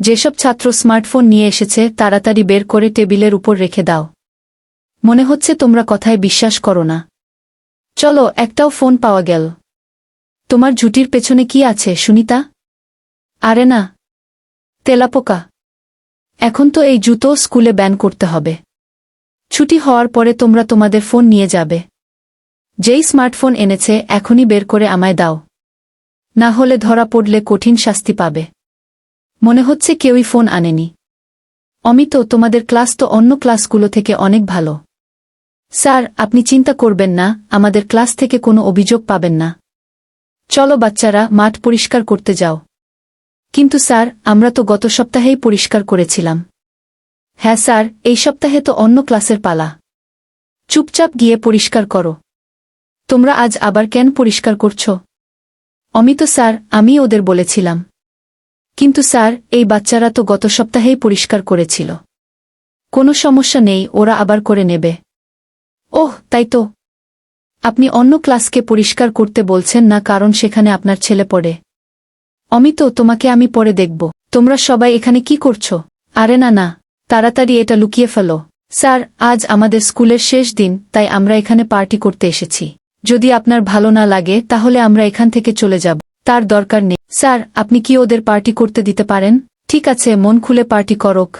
যেসব ছাত্র স্মার্টফোন নিয়ে এসেছে, তাড়াতাড়ি বের করে টেবিলের উপর রেখে দাও। মনে হচ্ছে তোমরা কথায় বিশ্বাস করো না। চলো, একটাও ফোন পাওয়া গেল। তোমার ঝুটির পেছনে কি আছে, সুনিতা? আরে না। তেলাপোকা। এখন তো এই জুতো স্কুলে ব্যান করতে হবে। ছুটি হওয়ার পরে তোমরা তোমাদের ফোন নিয়ে যাবে। যেই স্মার্টফোন এনেছে, এখনই বের করে আমায় দাও। না হলে ধরা পড়লে কঠিন শাস্তি পাবে। মনে হচ্ছে কেউই ফোন আনেনি। অমিত, তোমাদের ক্লাস তো অন্য ক্লাসগুলো থেকে অনেক ভালো। স্যার, আপনি চিন্তা করবেন না, আমাদের ক্লাস থেকে কোনো অভিযোগ পাবেন না। চলো বাচ্চারা, মাঠ পরিষ্কার করতে যাও। কিন্তু স্যার, আমরা তো গত সপ্তাহেই পরিষ্কার করেছিলাম। হ্যাঁ স্যার, এই সপ্তাহে তো অন্য ক্লাসের পালা। চুপচাপ গিয়ে পরিষ্কার করো। তোমরা আজ আবার কেন পরিষ্কার করছ? অমিত স্যার আমি ওদের বলেছিলাম। কিন্তু স্যার, এই বাচ্চারা তো গত সপ্তাহেই পরিষ্কার করেছিল। কোনো সমস্যা নেই, ওরা আবার করে নেবে। ওহ, তাই তো। আপনি অন্য ক্লাসকে পরিষ্কার করতে বলছেন না কারণ সেখানে আপনার ছেলে পড়ে। অমিত, তোমাকে আমি পরে দেখব। তোমরা সবাই এখানে কি করছ? আরে না না। তাড়াতাড়ি এটা লুকিয়ে ফেলো। স্যার, আজ আমাদের স্কুলের শেষ দিন, তাই আমরা এখানে পার্টি করতে এসেছি। যদি আপনার ভালো না লাগে, তাহলে আমরা এখান থেকে চলে যাব। তার দরকার নেই। স্যার আপনি কি ওদের পার্টি করতে দিতে পারেন? ঠিক আছে মন খুলে পার্টি করক।